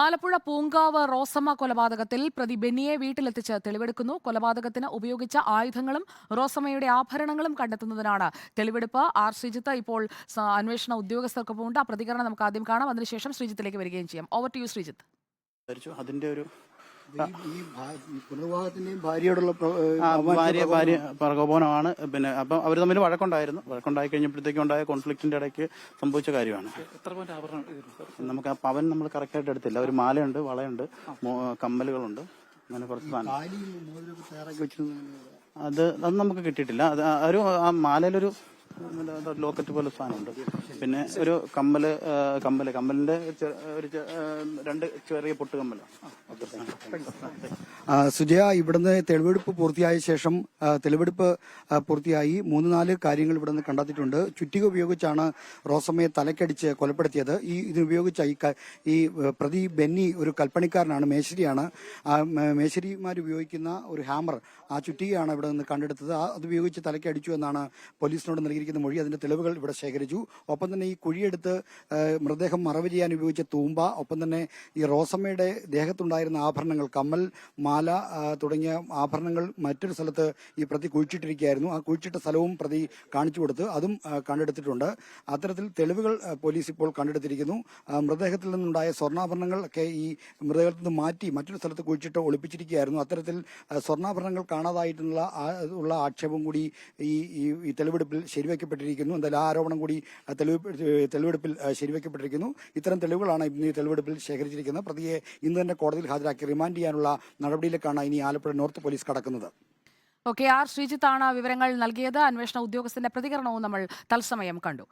ആലപ്പുഴ പൂങ്കാവ് റോസമ്മ കൊലപാതകത്തിൽ പ്രതി ബെന്നിയെ വീട്ടിലെത്തിച്ച് തെളിവെടുക്കുന്നു. കൊലപാതകത്തിന് ഉപയോഗിച്ച ആയുധങ്ങളും റോസമ്മയുടെ ആഭരണങ്ങളും കണ്ടെത്തുന്നതിനാണ് തെളിവെടുപ്പ്. ആർ ശ്രീജിത്ത് ഇപ്പോൾ അന്വേഷണ ഉദ്യോഗസ്ഥർക്കൊപ്പം ഉണ്ട് ആ പ്രതികരണം നമുക്ക് ആദ്യം കാണാം. അതിനുശേഷം ശ്രീജിത്തിലേക്ക് വരികയും ചെയ്യാം. Over to you Sreejith. അതിന്റെ ഒരു ഭാര്യ ഭാര്യ പ്രകോപനമാണ്. പിന്നെ അപ്പം അവർ തമ്മിൽ വഴക്കുണ്ടായിരുന്നു. വഴക്കുണ്ടായി കഴിഞ്ഞപ്പോഴത്തേക്കും ഉണ്ടായ കോൺഫ്ലിക്റ്റിന്റെ ഇടയ്ക്ക് സംഭവിച്ച കാര്യമാണ്. നമുക്ക് ആ പവൻ നമ്മൾ കറക്റ്റായിട്ട് എടുത്തില്ല. ഒരു മാലയുണ്ട് വളയുണ്ട് കമ്മലുകളുണ്ട്. അങ്ങനെ കുറച്ച് സാധനം. അത് അത് നമുക്ക് കിട്ടിയിട്ടില്ല. അത് ആ ഒരു ആ മാലയിലൊരു ലോക്കറ്റ് പോലെ സാധനമുണ്ട്. പിന്നെ ഒരു കമ്മൽ കമ്മൽ. കമ്മലിന്റെ ഒരു രണ്ട് ചെറിയ പൊട്ട് കമ്മലാണ് ആ, സുജയ ഇവിടുന്ന് തെളിവെടുപ്പ് പൂർത്തിയായ ശേഷം തെളിവെടുപ്പ് പൂർത്തിയായി. മൂന്ന് നാല് കാര്യങ്ങൾ ഇവിടുന്ന് കണ്ടെത്തിയിട്ടുണ്ട്. ചുറ്റിക ഉപയോഗിച്ചാണ് റോസമ്മയെ തലക്കടിച്ച് കൊലപ്പെടുത്തിയത്. ഈ ഇതിനുപയോഗിച്ച ഈ ഈ പ്രതി ബെന്നി ഒരു കൽപ്പണിക്കാരനാണ് മേശരിയാണ്. മേശരിമാർ ഉപയോഗിക്കുന്ന ഒരു ഹാമർ ആ ചുറ്റികയാണ് ഇവിടെ നിന്ന് കണ്ടെടുത്തത്. അത് ഉപയോഗിച്ച് തലക്കടിച്ചു എന്നാണ് പോലീസിനോട് നൽകിയിരിക്കുന്ന മൊഴി അതിന്റെ തെളിവുകൾ ഇവിടെ ശേഖരിച്ചു. ഒപ്പം തന്നെ ഈ കുഴിയെടുത്ത് മൃതദേഹം മറവ് ചെയ്യാൻ ഉപയോഗിച്ച തൂമ്പ ഒപ്പം തന്നെ ഈ റോസമ്മയുടെ ദേഹത്തുണ്ടായിരുന്ന ആഭരണങ്ങൾ കമ്മൽ മാല തുടങ്ങിയ ആഭരണങ്ങൾ മറ്റൊരു സ്ഥലത്ത് ഈ പ്രതി കുഴിച്ചിട്ടിരിക്കുകയായിരുന്നു. ആ കുഴിച്ചിട്ട സ്ഥലവും പ്രതി കാണിച്ചു കൊടുത്ത് അതും കണ്ടെടുത്തിട്ടുണ്ട്. അത്തരത്തിൽ തെളിവുകൾ പോലീസ് ഇപ്പോൾ കണ്ടെടുത്തിരിക്കുന്നു. മൃതദേഹത്തിൽ നിന്നുണ്ടായ സ്വർണാഭരണങ്ങൾ ഒക്കെ ഈ മൃതദേഹത്തിൽ നിന്ന് മാറ്റി മറ്റൊരു സ്ഥലത്ത് കുഴിച്ചിട്ട് ഒളിപ്പിച്ചിരിക്കുകയായിരുന്നു. അത്തരത്തിൽ സ്വർണാഭരണങ്ങൾ കാണാതായിട്ടുള്ള ഉള്ള ആക്ഷേപം കൂടി ഈ തെളിവെടുപ്പിൽ ശരിവെക്കപ്പെട്ടിരിക്കുന്നു എന്തായാലും ആരോപണം കൂടി തെളിവ് തെളിവെടുപ്പിൽ ശരിവെക്കപ്പെട്ടിരിക്കുന്നു. ഇത്തരം തെളിവുകളാണ് ഇന്ന് തെളിവെടുപ്പിൽ ശേഖരിച്ചിരിക്കുന്നത്. പ്രതിയെ ഇന്ന് തന്നെ കോടതിയിൽ ഹാജരാക്കി റിമാൻഡ് ചെയ്യാനുള്ള നടപടിയിലേക്കാണ് ഇനി ആലപ്പുഴ നോർത്ത് പോലീസ് കടക്കുന്നത്. ഓക്കെ ആർ ശ്രീജിത്താണ് വിവരങ്ങൾ നൽകിയത്. അന്വേഷണ ഉദ്യോഗസ്ഥന്റെ പ്രതികരണവും നമ്മൾ തത്സമയം കണ്ടു.